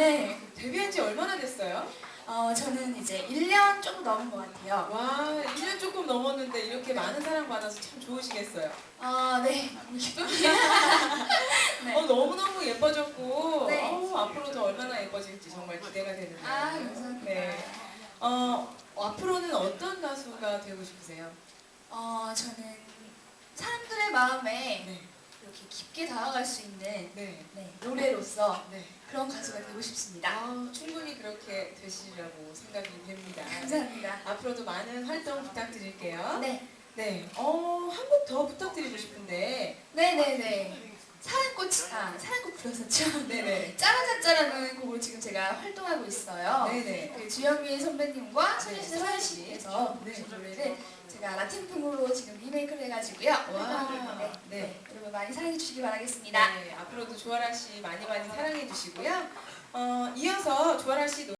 네. 데뷔한 지 얼마나 됐어요? 어, 저는 이제 1년 조금 넘은 것 같아요. 와, 1년 조금 넘었는데 이렇게 많은 사랑 받아서 참 좋으시겠어요. 아, 네. 너무 기쁩니다. 네. 어, 너무너무 예뻐졌고, 네. 어, 앞으로 더 얼마나 예뻐질지 정말 기대가 되는데. 아, 감사합니다. 네. 어, 앞으로는 어떤 가수가 되고 싶으세요? 어, 저는 사람들의 마음에 네. 이렇게 깊게 다가갈 수 있는 네. 네, 노래로서 네. 그런 가수가 되고 싶습니다. 아, 충분히 그렇게 되시리라고 생각이 됩니다. 감사합니다. 앞으로도 많은 활동 부탁드릴게요. 네. 네. 어, 한 곡 더 부탁드리고 싶은데. 네네네. 사랑꽃, 아, 사랑꽃 불렀었죠? 네네. 짜라짜짜라는 곡으로 지금 제가 활동하고 있어요. 네네. 그 주영민 선배님과 네, 소녀시대 서현 씨께서 네. 부르신 노래를 제가 라틴풍으로 지금 리메이크를 해가지고요. 와. 네. 네. 여러분 많이 사랑해 주시기 바라겠습니다. 네, 앞으로도 조아라 씨 많이 많이 사랑해 주시고요. 어, 이어서 조아라 씨